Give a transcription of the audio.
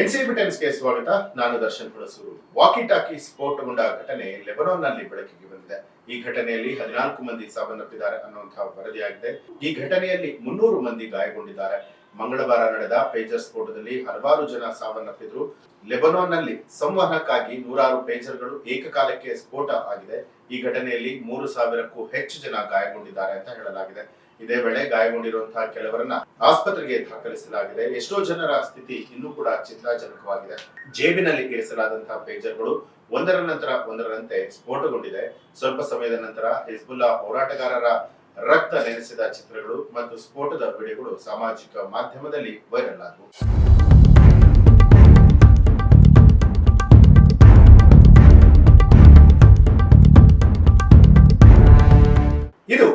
NCB ಟೈಮ್ಸ್ಗೆ ಸ್ವಾಗತ. ನಾನು ದರ್ಶನ್ ಹುಣಸೂರು. ವಾಕಿ ಟಾಕಿ ಸ್ಫೋಟಗೊಂಡ ಘಟನೆ ಲೆಬನಾನ್ನಲ್ಲಿ ಬೆಳಕಿಗೆ ಬಂದಿದೆ. ಈ ಘಟನೆಯಲ್ಲಿ ಹದಿನಾಲ್ಕು ಮಂದಿ ಸಾವನ್ನಪ್ಪಿದ್ದಾರೆ ಅನ್ನುವಂತಹ ವರದಿಯಾಗಿದೆ. ಈ ಘಟನೆಯಲ್ಲಿ ಮುನ್ನೂರು ಮಂದಿ ಗಾಯಗೊಂಡಿದ್ದಾರೆ. ಮಂಗಳವಾರ ನಡೆದ ಪೇಜರ್ ಸ್ಫೋಟದಲ್ಲಿ ಹಲವಾರು ಜನ ಸಾವನ್ನಪ್ಪಿದ್ರು. ಲೆಬನಾನ್ನಲ್ಲಿ ಸಂವಹನಕ್ಕಾಗಿ ನೂರಾರು ಪೇಜರ್ಗಳು ಏಕಕಾಲಕ್ಕೆ ಸ್ಫೋಟ ಆಗಿದೆ. ಈ ಘಟನೆಯಲ್ಲಿ ಮೂರು ಸಾವಿರಕ್ಕೂ ಹೆಚ್ಚು ಜನ ಗಾಯಗೊಂಡಿದ್ದಾರೆ ಅಂತ ಹೇಳಲಾಗಿದೆ. ಇದೇ ವೇಳೆ ಗಾಯಗೊಂಡಿರುವಂತಹ ಕೆಲವರನ್ನ ಆಸ್ಪತ್ರೆಗೆ ದಾಖಲಿಸಲಾಗಿದೆ. ಎಷ್ಟೋ ಜನರ ಸ್ಥಿತಿ ಇನ್ನೂ ಕೂಡ ಚಿಂತಾಜನಕವಾಗಿದೆ. ಜೇಬಿನಲ್ಲಿ ಇರಿಸಲಾದಂತಹ ಪೇಜರ್ಗಳು ಒಂದರ ನಂತರ ಒಂದರಂತೆ ಸ್ಫೋಟಗೊಂಡಿದೆ. ಸ್ವಲ್ಪ ಸಮಯದ ನಂತರ ಹಿಜ್ಬುಲ್ಲಾ ಹೋರಾಟಗಾರರ ರಕ್ತ ನೆನೆಸಿದ ಚಿತ್ರಗಳು ಮತ್ತು ಸ್ಫೋಟದ ವಿಡಿಯೋಗಳು ಸಾಮಾಜಿಕ ಮಾಧ್ಯಮದಲ್ಲಿ ವೈರಲ್ ಆದವು.